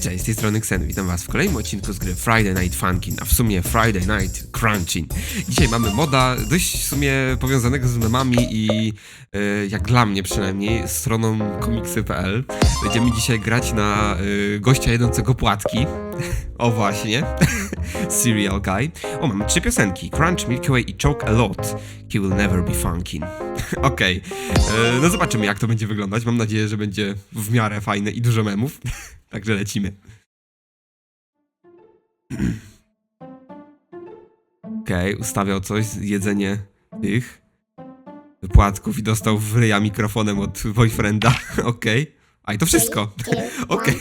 Cześć, z tej strony Xen, witam was w kolejnym odcinku z gry Friday Night Funkin', a w sumie Friday Night Crunching. Dzisiaj mamy moda dość w sumie powiązanego z memami i e, jak dla mnie przynajmniej stroną komiksy.pl. Będziemy dzisiaj grać na e, gościa jedzącego płatki. o właśnie. Serial Guy. O, mamy trzy piosenki. Crunch, Milky Way i Choke a Lot. He will never be funkin'. Okej, e, no zobaczymy jak to będzie wyglądać. Mam nadzieję, że będzie w miarę fajne i dużo memów. Także lecimy. Okej, ustawiał coś, jedzenie tych płatków i dostał w ryja mikrofonem od boyfrienda. Okej. A i to wszystko. Okej.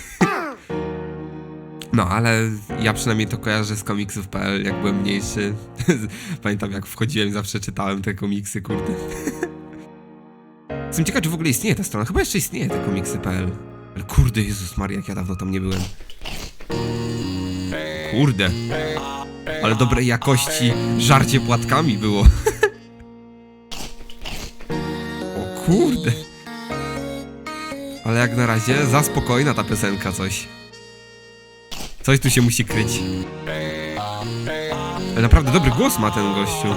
No, ale ja przynajmniej to kojarzę z komiksów.pl, jak byłem mniejszy. Pamiętam, jak wchodziłem, zawsze czytałem te komiksy, kurde. Jestem ciekaw, czy w ogóle istnieje ta strona. Chyba jeszcze istnieje te komiksy.pl. Kurde, Jezus Maria, jak ja dawno tam nie byłem. Kurde. Ale dobrej jakości żarcie płatkami było. o kurde. Ale jak na razie za spokojna ta piosenka coś. Coś tu się musi kryć. Ale naprawdę dobry głos ma ten gościu.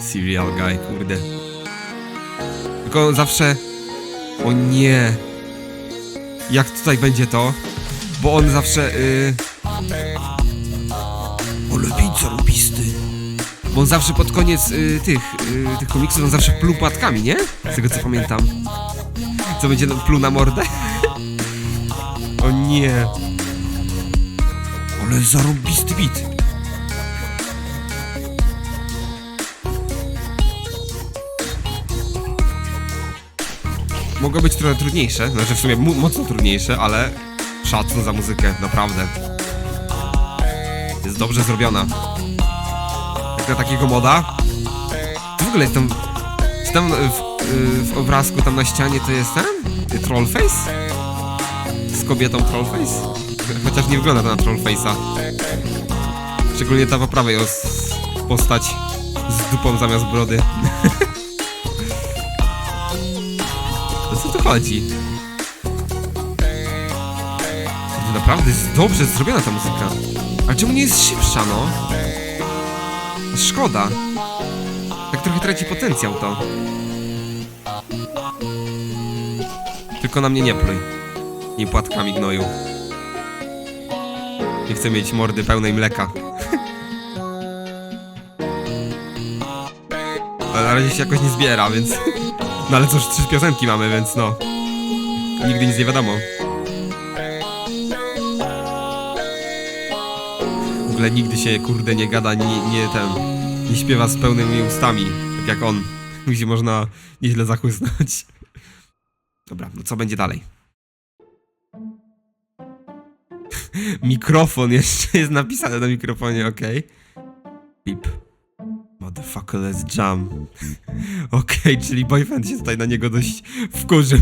Serial guy, kurde. Tylko on zawsze... O nie. Jak tutaj będzie to? Bo on zawsze... Yy... Ale widz zarobisty. Bo on zawsze pod koniec y, tych, y, tych komiksów, on zawsze pluł płatkami, nie? Z tego co pamiętam. Co będzie no, pluł na mordę? o nie. Ale zarobisty bit. Mogło być trochę trudniejsze, znaczy w sumie mocno trudniejsze, ale szacun za muzykę, naprawdę. Jest dobrze zrobiona. Jak na takiego moda. W ogóle jest tam... Czy tam w, w obrazku tam na ścianie to jest ten? Trollface? Z kobietą Trollface? Chociaż nie wygląda na Trollface'a. Szczególnie ta po prawej os- postać z dupą zamiast brody. tu chodzi? Naprawdę jest dobrze zrobiona ta muzyka. Ale czemu nie jest szybsza, no? Szkoda. Tak trochę traci potencjał to. Tylko na mnie nie pluj. Nie płatkami gnoju. Nie chcę mieć mordy pełnej mleka. Ale na razie się jakoś nie zbiera, więc... No ale cóż, trzy piosenki mamy, więc no. Nigdy nic nie wiadomo. W ogóle nigdy się, kurde, nie gada, nie, nie ten... Nie śpiewa z pełnymi ustami, tak jak on. Musi można nieźle zachłysnąć. Dobra, no co będzie dalej? Mikrofon jeszcze jest napisane na mikrofonie, okej. Pip. Motherfucker, let's jam. Okej, czyli boyfriend się tutaj na niego dość wkurzył.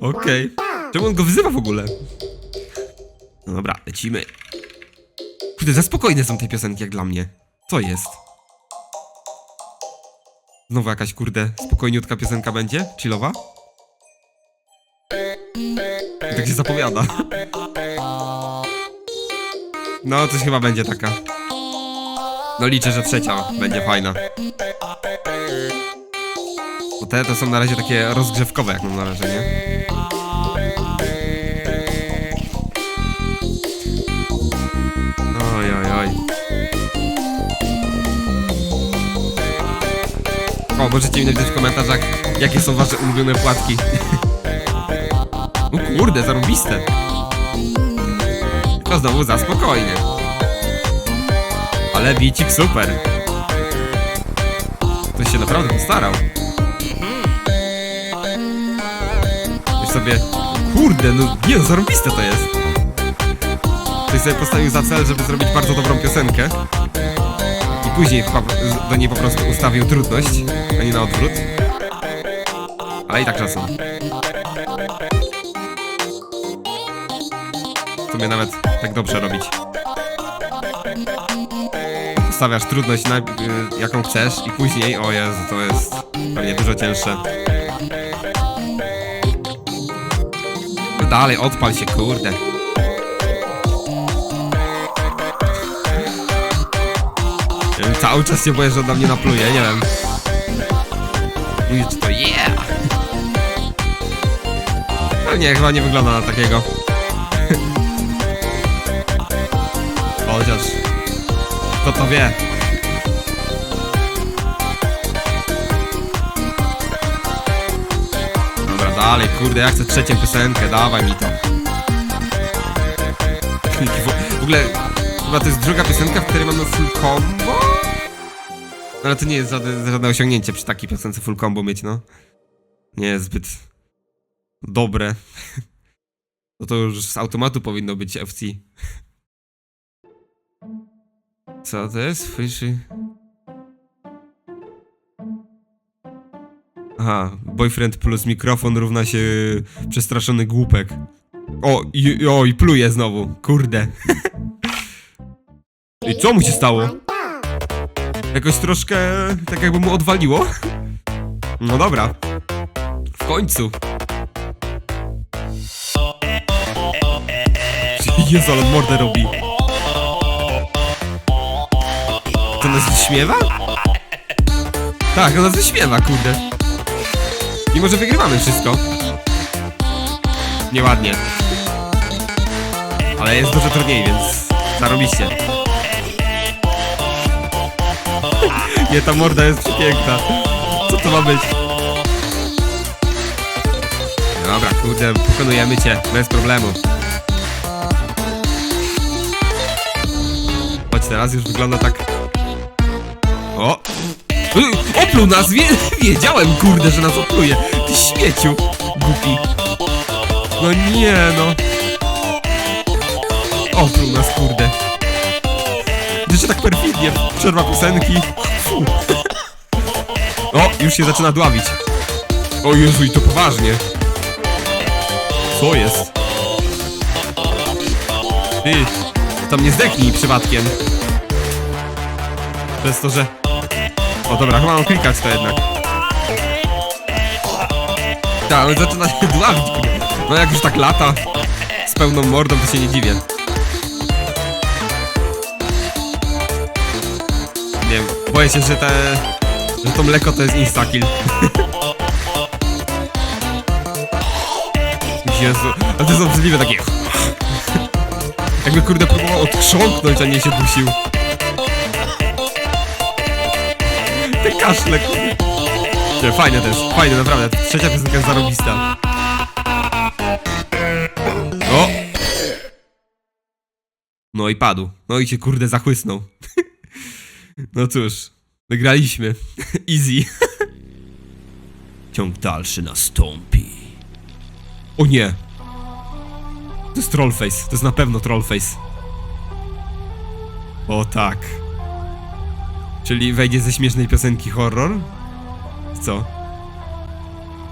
Okej. Czemu on go wzywa w ogóle? No dobra, lecimy. Kurde, za spokojne są te piosenki jak dla mnie. Co jest? Znowu jakaś, kurde, spokojniutka piosenka będzie? Chillowa? Tak się zapowiada. No, coś chyba będzie taka. No liczę, że trzecia będzie fajna. Bo te to są na razie takie rozgrzewkowe, jak mam na wrażenie. Oj, oj, oj. O, możecie mi napisać w komentarzach, jakie są wasze ulubione płatki. o kurde, zarąbiste. To znowu za spokojnie. Ale bicik super. Ktoś się naprawdę postarał. Już sobie... Kurde, no nie, no zarąbiste to jest. Ktoś sobie postawił za cel, żeby zrobić bardzo dobrą piosenkę. I później do niej po prostu ustawił trudność, a nie na odwrót. Ale i tak czasem. W sumie nawet tak dobrze robić. Ustawiasz trudność, na, y, jaką chcesz i później, o Jezu, to jest pewnie dużo cięższe. dalej, odpal się, kurde. Cały czas się boję, że on na mnie napluje, nie wiem. Mówi, czy to yeah! No nie, chyba nie wygląda na takiego. Chociaż... Kto to wie? Dobra, dalej, kurde, ja chcę trzecią piosenkę, dawaj mi to. W- ogóle, chyba to jest druga piosenka, w której mamy full combo? No, Ale to nie jest żadne, żadne osiągnięcie przy takiej piosence full combo mieć, no. Nie jest zbyt dobre. No to już z automatu powinno być FC. Co to jest? Fishy? Aha, boyfriend plus mikrofon równa się przestraszony głupek. O, i, o, i pluje znowu. Kurde. I co mu się stało? Jakoś troszkę tak jakby mu odwaliło. No dobra. W końcu. Jezu, ale mordę robi. To nas wyśmiewa? Tak, on nas wyśmiewa, kurde. Mimo, że wygrywamy wszystko. Nieładnie. Ale jest dużo trudniej, więc zarobiście. Nie, ta morda jest przepiękna. Co to ma być? Dobra, kurde, pokonujemy cię, bez problemu. Chodź teraz, już wygląda tak... O! Y, Opluł nas! Wie, wiedziałem, kurde, że nas opluje! Ty śmieciu! Głupi! No nie, no! Opluł nas, kurde! Jeszcze tak perfidnie, przerwa piosenki. O, już się zaczyna dławić. O Jezu, i to poważnie. Co jest? Ty, tam nie zdechnij przypadkiem. Przez to, że... O dobra, chyba mam klikać to jednak. Tak, on zaczyna się dławić. No jak już tak lata z pełną mordą, to się nie dziwię. Nie wiem, boję się, że te... że to mleko to jest instakill. Jezu, ale to jest obrzydliwe takie... Jakby kurde próbował odkrząknąć, a nie się dusił. Te kaszle, kurde. Nie, fajne to jest, fajne, naprawdę. Trzecia piosenka jest zarobista. O! No i padł. No i się kurde zachłysnął. No cóż, wygraliśmy. Easy. Ciąg dalszy nastąpi. O nie! To jest Trollface, to jest na pewno Trollface. O tak. Czyli wejdzie ze śmiesznej piosenki horror? Co?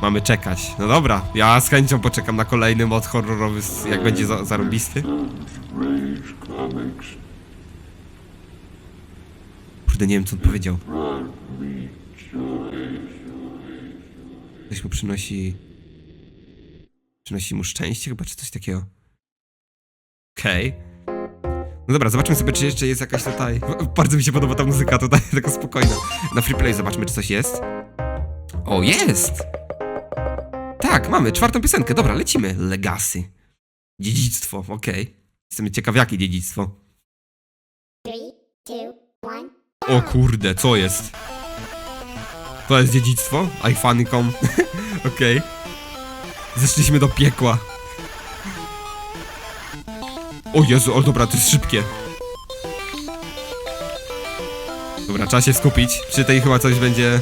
Mamy czekać. No dobra, ja z chęcią poczekam na kolejny mod horrorowy, jak będzie za zarobisty. Kurde, nie wiem co on powiedział. Coś mu przynosi... Przynosi mu szczęście chyba, czy coś takiego. Okej. No dobra, zobaczmy sobie, czy jeszcze jest jakaś tutaj... Bardzo mi się podoba ta muzyka tutaj, taka spokojna. Na freeplay zobaczmy, czy coś jest. O, jest! Tak, mamy czwartą piosenkę. Dobra, lecimy. Legacy. Dziedzictwo, okej. Jestem ciekaw, jakie dziedzictwo. Three, two, one. O kurde, co jest? To jest dziedzictwo? iFunicom. Okej. Zeszliśmy do piekła. O Jezu, o dobra, to jest szybkie. Dobra, trzeba się skupić. Przy tej chyba coś będzie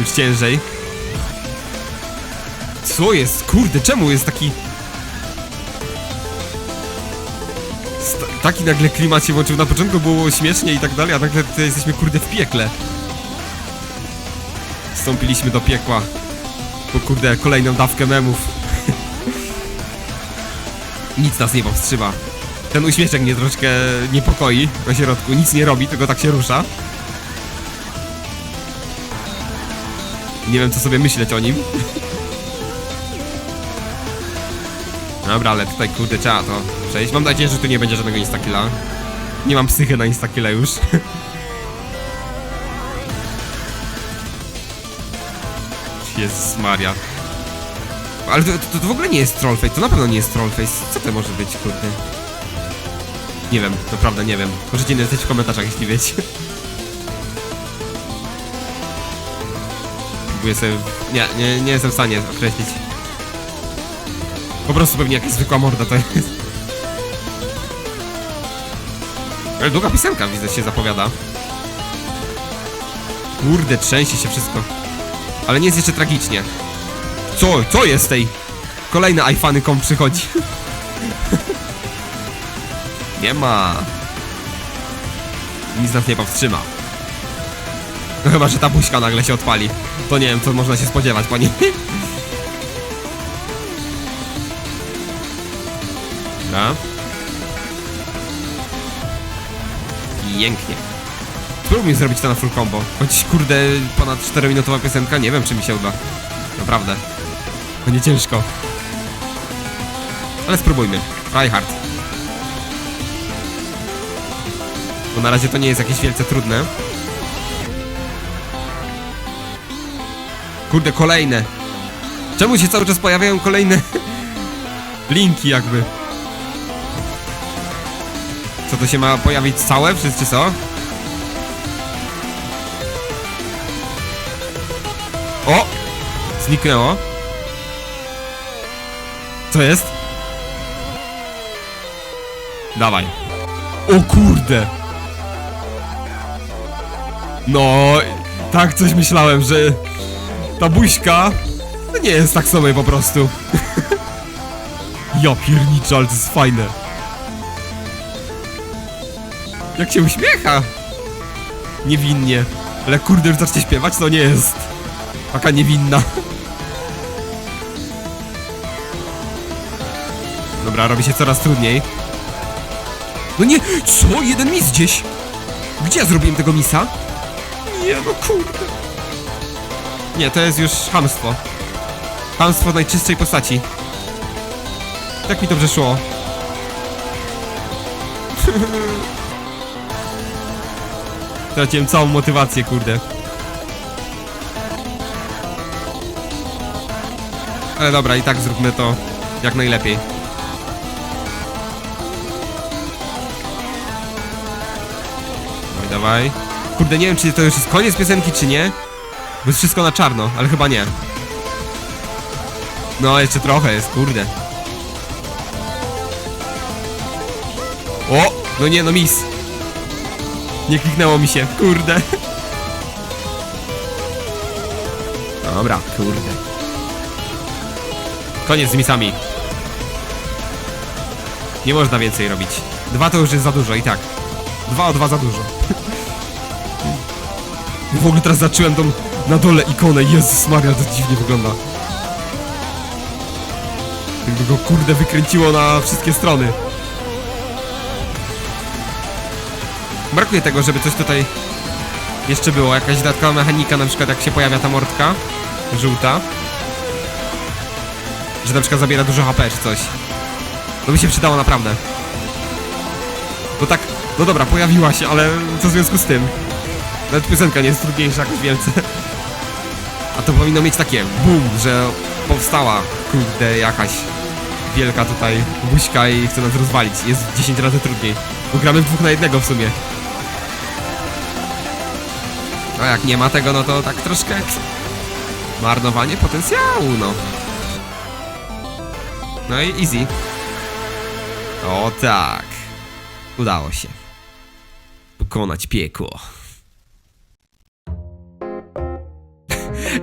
już ciężej. Co jest? Kurde, czemu jest taki... Sta- taki nagle klimat się włączył. Na początku było śmiesznie i tak dalej, a nagle tutaj jesteśmy kurde w piekle. Wstąpiliśmy do piekła. Po kurde kolejną dawkę memów. Nic nas nie powstrzyma. Ten uśmieszek mnie troszkę niepokoi na środku. Nic nie robi, tylko tak się rusza. Nie wiem co sobie myśleć o nim. Dobra, ale tutaj kurde trzeba to przejść. Mam nadzieję, że tu nie będzie żadnego instakilla. Nie mam psychy na instakilla już. Jezus Maria. Ale to, to, to w ogóle nie jest trollface, to na pewno nie jest trollface. Co to może być, kurde? Nie wiem, naprawdę nie wiem. Możecie napisać w komentarzach, jeśli wiecie. Próbuję sobie... Nie, nie, nie jestem w stanie określić. Po prostu pewnie jakaś zwykła morda to jest. Ale długa piosenka, widzę, się zapowiada. Kurde, trzęsie się wszystko. Ale nie jest jeszcze tragicznie. Co? Co jest tej? Kolejne iFany kom przychodzi. nie ma. Nic nas nie powstrzyma. No chyba, że ta buźka nagle się odpali. To nie wiem, co można się spodziewać, pani. Dobra. Pięknie. Spróbuj zrobić to na full combo. Choć kurde, ponad 4-minutowa piosenka, nie wiem czy mi się uda. Naprawdę. Będzie ciężko. Ale spróbujmy. Try hard. Bo na razie to nie jest jakieś wielce trudne. Kurde, kolejne. Czemu się cały czas pojawiają kolejne linki jakby? Co to się ma pojawić całe? Wszyscy co? O! Zniknęło. Co jest? Dawaj. O kurde! No, tak coś myślałem, że ta buźka to nie jest tak sobie po prostu. ja pierniczę, ale to jest fajne. Jak się uśmiecha. Niewinnie. Ale kurde, już zacznie śpiewać, to nie jest. Taka niewinna. Dobra, robi się coraz trudniej. No nie, co? Jeden mis gdzieś. Gdzie ja zrobiłem tego misa? Nie, no kurde. Nie, to jest już hamstwo. Hamstwo najczystszej postaci. Tak mi dobrze szło. Straciłem całą motywację, kurde. Ale dobra, i tak zróbmy to jak najlepiej. Dawaj. Kurde, nie wiem, czy to już jest koniec piosenki, czy nie. Bo jest wszystko na czarno, ale chyba nie. No, jeszcze trochę jest, kurde. O! No nie, no mis. Nie kliknęło mi się, kurde. Dobra, kurde. Koniec z misami. Nie można więcej robić. Dwa to już jest za dużo i tak. Dwa o dwa za dużo. W ogóle teraz zacząłem tą na dole ikonę. Jezus Maria, to dziwnie wygląda. Jakby go kurde wykręciło na wszystkie strony. Brakuje tego, żeby coś tutaj jeszcze było. Jakaś dodatkowa mechanika, na przykład jak się pojawia ta mordka żółta. Że na przykład zabiera dużo HP czy coś. To by się przydało naprawdę. No tak, no dobra, pojawiła się, ale co w związku z tym? Nawet piosenka nie jest trudniejsza jakoś wielce. A to powinno mieć takie boom, że powstała, kurde, jakaś wielka tutaj buźka i chce nas rozwalić. Jest 10 razy trudniej. Bo gramy dwóch na jednego w sumie. A jak nie ma tego, no to tak troszkę marnowanie potencjału, no. No i easy. O tak. Udało się. Pokonać piekło.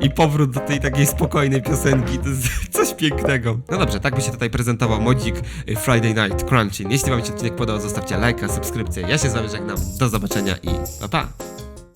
I powrót do tej takiej spokojnej piosenki, to jest coś pięknego. No dobrze, tak by się tutaj prezentował modzik y, Friday Night Crunching. Jeśli wam się odcinek podobał, zostawcie lajka, subskrypcję. Ja się z wami żegnam. Do zobaczenia i pa pa.